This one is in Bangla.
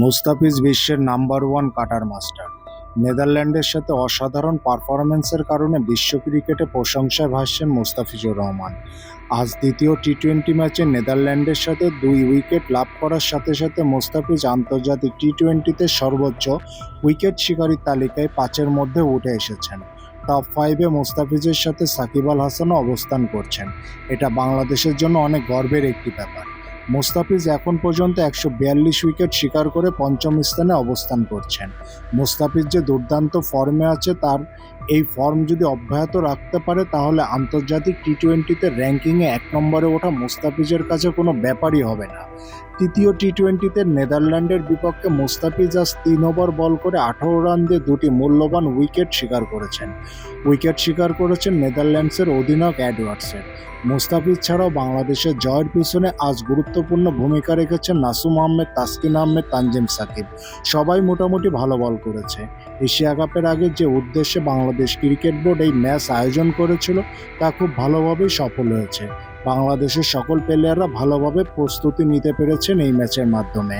মুস্তাফিজ বিশ্বের নাম্বার ওয়ান কাটার মাস্টার। নেদারল্যান্ডের সাথে অসাধারণ পারফরম্যান্সের কারণে বিশ্ব ক্রিকেটে প্রশংসায় ভাসছেন মুস্তাফিজুর রহমান। আজ দ্বিতীয় টি টোয়েন্টি ম্যাচে নেদারল্যান্ডের সাথে দুই উইকেট লাভ করার সাথে সাথে মুস্তাফিজ আন্তর্জাতিক টি টোয়েন্টিতে সর্বোচ্চ উইকেট শিকারীর তালিকায় পাঁচের মধ্যে উঠে এসেছেন। টপ ফাইভে মুস্তাফিজের সাথে সাকিব আল হাসানও অবস্থান করছেন। এটা বাংলাদেশের জন্য অনেক গর্বের একটি ব্যাপার। মুস্তাফিজ এখন পর্যন্ত একশো বিয়াল্লিশ উইকেট শিকার করে পঞ্চম স্থানে অবস্থান করছেন। মুস্তাফিজ যে দুর্দান্ত ফর্মে আছে, তার এই ফর্ম যদি অব্যাহত রাখতে পারে, তাহলে আন্তর্জাতিক টি টোয়েন্টিতে র্যাঙ্কিংয়ে এক নম্বরে ওঠা মুস্তাফিজের কাছে কোনো ব্যাপারই হবে না। তৃতীয় টি টোয়েন্টিতে নেদারল্যান্ডের বিপক্ষে মুস্তাফিজ আজ তিন ওভার বল করে আঠারো রান দিয়ে দুটি মূল্যবান উইকেট শিকার করেছেন। উইকেট শিকার করেছেন নেদারল্যান্ডসের অধিনায়ক অ্যাডওয়ার্ডসের মুস্তাফিজ ছাড়াও বাংলাদেশের জয়ের পিছনে আজ গুরুত্বপূর্ণ ভূমিকা রেখেছেন নাসুম আহমেদ, তাসকিন আহমেদ, তানজিম সাকিব। সবাই মোটামুটি ভালো বল করেছে। এশিয়া কাপের আগে যে উদ্দেশ্যে বাংলাদেশ ক্রিকেট বোর্ড এই ম্যাচ আয়োজন করেছিল, তা খুব ভালোভাবেই সফল হয়েছে। বাংলাদেশের সকল প্লেয়াররা ভালোভাবে প্রস্তুতি নিতে পেরেছেন এই ম্যাচের মাধ্যমে।